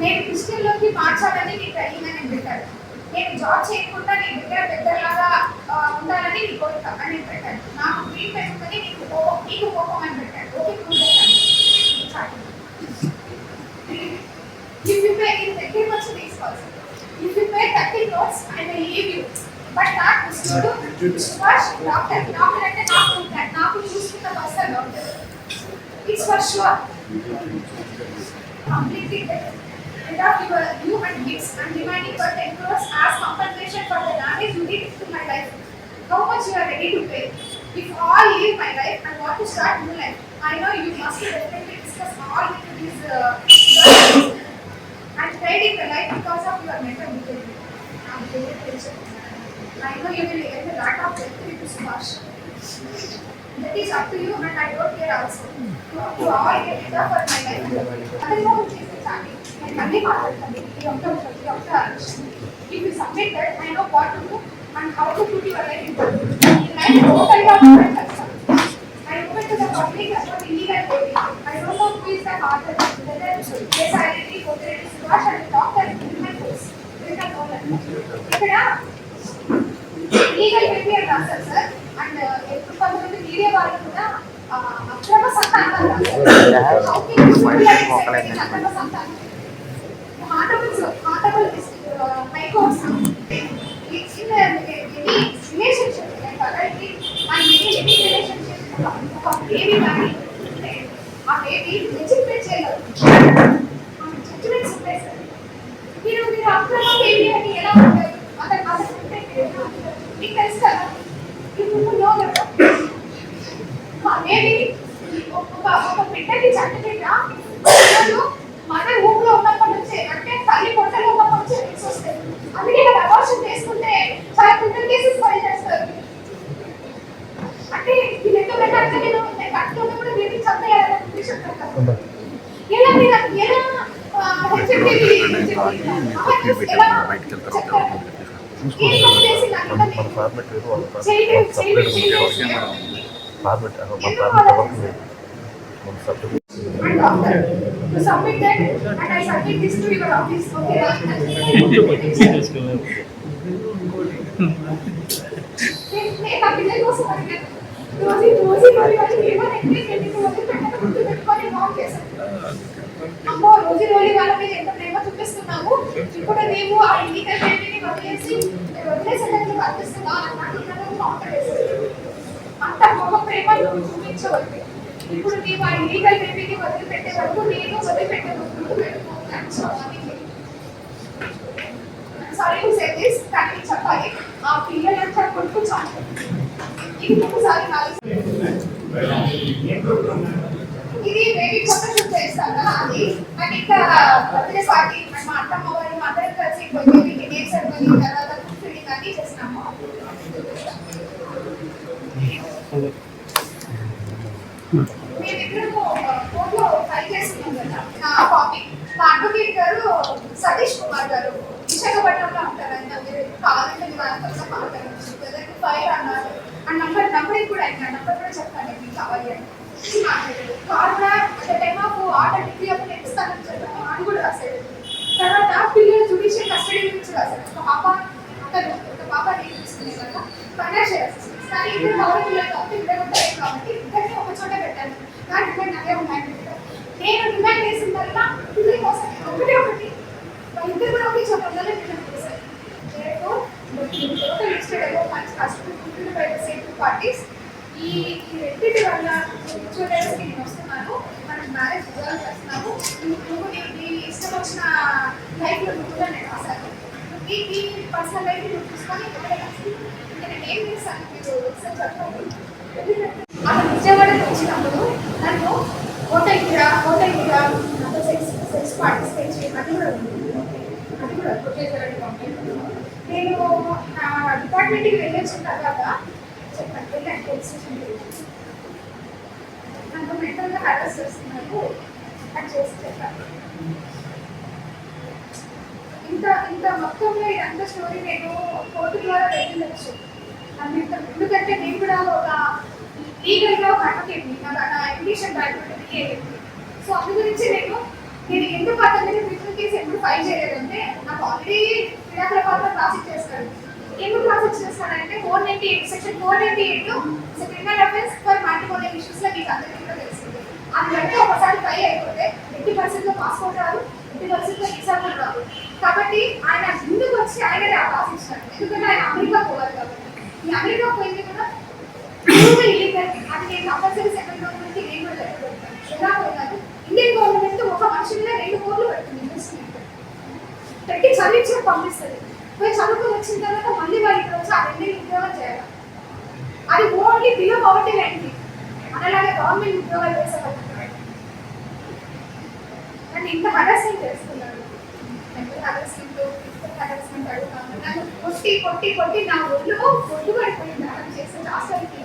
నేను క్రిస్టియన్లోకి మార్చాలని నీ ట్రైనింగ్ అని పెట్టాడు నేను జాబ్ చేయకుండా నీ దగ్గర పెద్దలాగా ఉండాలని నీ కోరిక అని పెట్టాడు నాకు డ్రీమ్ పెట్టుకుని నీకు కోపం నీకు కోపం అని పెట్టాడు ఓకే పెట్టాను If you pay in దగ్గరికి వచ్చి తీసుకోవాలి If you pay thirty crores I will leave you but నాకు చూడు సుభాష్ డాక్టర్ డాక్టర్ అంటే నాకు నాకు చూసుకున్న person doctor it's for sure completely. Without your you and and demanding for 10 crores as compensation for the damage you to my life. How much you are ready to pay? If all my life want to start new life, I know you must definitely discuss all these uh, life because of. I'm. I know you will get. That is up to you and I don't care also. You all get it up for my life. అదేమో చేసేసాను నేను మళ్ళీ మాట్లాడతాను ఇది ఒక ఒక if you submit that I know what to do and how to put your life in life టోటల్గా different చేస్తాను I open to the public about illegal baby I don't know who is the father whether yes I ready cooperate Subhash and doctor in my course ఇక్కడ legal repair sir and ఎప్పుడు కొంతమంది media వాళ్ళు కూడా అక్రమ సంత అక్రమ సంత హాటబుల్స్ హాటబుల్ హైకోర్ట్స్ రిలేషన్షిప్ రిలేషన్షిప్ ఒక సార్ మీరు మీరు అక్రమ బేబీ అని ఎలా ఉంటారు అతను అతను ఉంటే మీరు ఎలా ఉంటారు? మీకు తెలుసు కదా ఇప్పుడు నో కదా అనేది ఒక ఒక బిడ్డకి చట్టబిడ్డ పిల్లలు మదర్ ఊపిలో ఉన్నప్పటి నుంచే అంటే తల్లి పొట్టలో ఉన్నప్పటి నుంచే ఫిక్స్ వస్తాయి అందుకే కదా అబార్షన్ చేసుకుంటే చాలా క్రిమినల్ కేసెస్ ఫైల్ చేస్తారు అంటే ఇది ఎంతో పెట్టాలంటే నేను నేను కట్టుకుంటే కూడా వీటికి చంపేయాలని ఉద్దేశం కదా ఎలా మీరు ఎలా ఆ, చెప్పేది చెప్పేది ఎలా చెప్తారు ఏం తప్పు చేసి నాకు మన ఇవ్వండి. ఫార్మెట్ వేరు వాళ్ళ చేయలేదు, చేయలేదు, ఫార్మెట్ చేయలేదు. ఫార్మెట్ మన ఫార్మెట్ ఎవరికి లేదు మన subject and doctor to submit that and I submit this to your office. Okay. నేను ఆ పిల్లల కోసం అడిగాను రోజు రోజు మరి వాళ్ళు ఏమనంటే నేను రోజు పెట్టక ముందు పెట్టుకొని బాగు చేశాను అమ్మో రోజు రోజు వాళ్ళ మీద ఎంత ప్రేమ చూపిస్తున్నాము ఇప్పుడు నీవు ఆ ఇల్లీగల్ బేబీని వదిలేసి వదిలేసేటట్లు వర్తిస్తున్నా అన్నట్టు నన్ను కౌంటర్ వేసేది అంత గొప్ప చూపించవద్దు ఇప్పుడు నీవు ఆ బేబీని వదిలిపెట్టే వరకు నేను సారీ టు సే దిస్ కానీ చెప్పాలి ఆ పిల్లలంతా కొడుకు చాలు నాలుగు ఇది బేబీ కొత్త షూట్ కదా అది అండ్ ఇంకా బర్త్డే పార్టీ మా అత్తమ్మ వాళ్ళు మా అందరం కలిసి బేబీకి నేమ్ తర్వాత ఫుడ్ అన్ని చేసినాము సతీష్ కుమార్ గారు విశాఖపట్నంలో ఉంటారు ఆయన మీరు కావాలంటే మీ వాళ్ళతో అన్నారు ఆ నంబర్ నంబర్ కూడా ఆయన నంబర్ కూడా చెప్తాను మీకు కావాలి అంటే మాట్లాడారు కారణం టైమ్ ఆఫ్ ఆర్డర్ డిగ్రీ అప్పుడు ఇస్తానని చెప్పాను అది కూడా రాశాడు తర్వాత పిల్లలు జుడిషియల్ కస్టడీ గురించి రాశాడు ఒక పాప అతను ఒక పాప నేను తీసుకునే కదా ఫైనాన్షియల్ అసిస్టెన్స్ కానీ ఇద్దరు పిల్లలు కాబట్టి ఇద్దరిని ఒక చోట పెట్టాను నా డిమాండ్ అదే ఉన్నాయి నేను డిమాండ్ చేసిన తర్వాత పిల్లల కోసం ఒకటి ఒకటి. వాళ్ళిద్దరు కూడా ఒకే చోట ఉండాలని డిమాండ్ చేశారు. టోటల్ లిస్టెడ్ అబౌ మంచి కష్టపడి by the same two parties ఈ ఈ రెండింటి వల్ల చూడడానికి నేను వస్తున్నాను. మనం మ్యారేజ్ రిజల్వ్ చేస్తున్నాము. నువ్వు నువ్వు నీ ఇష్టం వచ్చిన లైఫ్లో నువ్వు కూడా నేను రాశాను. నీ నీ పర్సనల్ లైఫ్ నువ్వు చూసుకొని ఒకటే రాసి ఇంకా నేను ఏం చేశాను మీరు ఒకసారి చెప్పండి. అక్కడ విజయవాడకి వచ్చినప్పుడు నన్ను హోటల్కి రా హోటల్ అది నేను నా డిపార్ట్మెంట్కి వెళ్ళొచ్చిన తర్వాత చెప్పండి వెళ్ళండి పోలీస్ స్టేషన్ నన్ను మెంటల్గా హరాస్ చేస్తున్నారు అది చేసి చెప్పాను ఇంత ఇంత మొత్తంలో ఇదంతా స్టోరీ నేను కోర్టు ద్వారా వెళ్ళవచ్చు అంత ఎందుకంటే నేను కూడా ఒక లీగల్గా ఒక అడ్వకేట్ని నా నా బ్యాక్గ్రౌండ్ సో అందు గురించి నేను నేను ఎందుకు అతని మీద క్రిమినల్ కేసు ఎప్పుడు ఫైల్ చేయలేదంటే నాకు ఆల్రెడీ విడాకుల పత్రం రాసి ఎందుకు ప్రాసెస్ చేస్తానంటే four ninety eight section four ninety eight criminal offence for matrimonial ఇష్యూస్లో మీకు అందరికీ కూడా తెలిసింది. అది అంటే ఒకసారి ట్రై అయిపోతే ఎట్టి పర్సెంట్లో పాస్పోర్ట్ రాదు ఎట్టి పర్సెంట్లో వీసా కూడా రాదు. కాబట్టి ఆయన ముందుకు వచ్చి ఆయననే ఆ రాసి ఎందుకంటే ఆయన అమెరికా పోవాలి కాబట్టి. ఈ అమెరికా పోయింది కూడా అది నేను కంపల్సరీ సెకండ్ గవర్నమెంట్ నుంచి నేను కూడా ఎలా పోతాను ఇండియన్ రెండు కోట్లు పెడుతుంది ఇన్వెస్ట్మెంట్ పెట్టి చదివించి పంపిస్తుంది పోయి చదువుకుని వచ్చిన తర్వాత మళ్ళీ వాళ్ళు ఇక్కడ వచ్చి ఆ రెండు ఉద్యోగాలు చేయాలి. అది ఓన్లీ బిలో పవర్టీ లైన్కి మనలాగే గవర్నమెంట్ ఉద్యోగాలు చేసేవాళ్ళు నన్ను ఇంత హరాస్మెంట్ చేస్తున్నాడు హరాస్మెంట్ హరాస్మెంట్ అడుగుతాను నన్ను కొట్టి కొట్టి కొట్టి నా ఒళ్ళు ఒడ్డు పడిపోయింది అతను చేసే రాష్ట్రానికి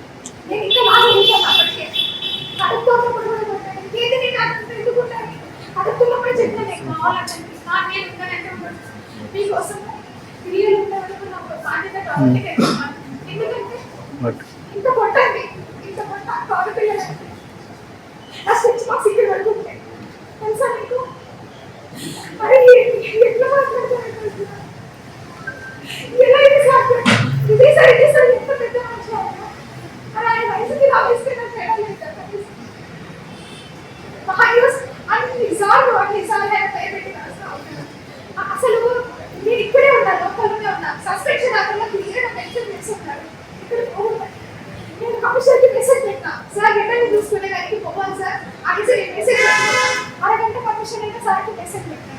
నేను ఇంకా బాగా ఉంటాను అప్పటికే. కడుపుతున్నప్పుడు కూడా ఏది నేను అతను ఎందుకుంటాను కడుపుతున్నప్పుడు చెప్పిన నేను కావాలంటే నా నేను ఉంటానంటే ఉండదు. మీకోసం పిల్లలు ఉంటారు నాకు బాధ్యత కాబట్టి నేను ఉన్నాను. ఎందుకంటే బట్ ఇంత కొట్టండి ఇంత కొట్ట కాదు పిల్లలంటే నా స్విచ్ బాక్స్ ఇక్కడ వరకు ఉంటాయి తెలుసా మీకు? మరి ఎట్లా మాట్లాడతారు? ఎలా ఇది సాధ్యం? ఇది సరే ఇది సరే ఎంత పెద్ద మనిషి ఆయన మరి ఆయన వయసుకి రావేస్తే నాకు తేడా లేదు కదా కనీసం. మహాయోస్ అన్నిసార్లు అన్నిసార్లు ఆయన పై పెట్టి రాస్తా ఉంటాను అ- అసలు నేను ఇక్కడే ఉన్నాను లోపలనే ఉన్నాను సస్పెన్షన్ అక్కడ క్లియర్గా మెన్షన్ చేసి ఉన్నారు ఇక్కడ పోవాలి. నేను కమిషనర్కి మెసేజ్ పెట్టినా సార్ రిటర్న్ చూసుకునే దానికి పోవాలి సార్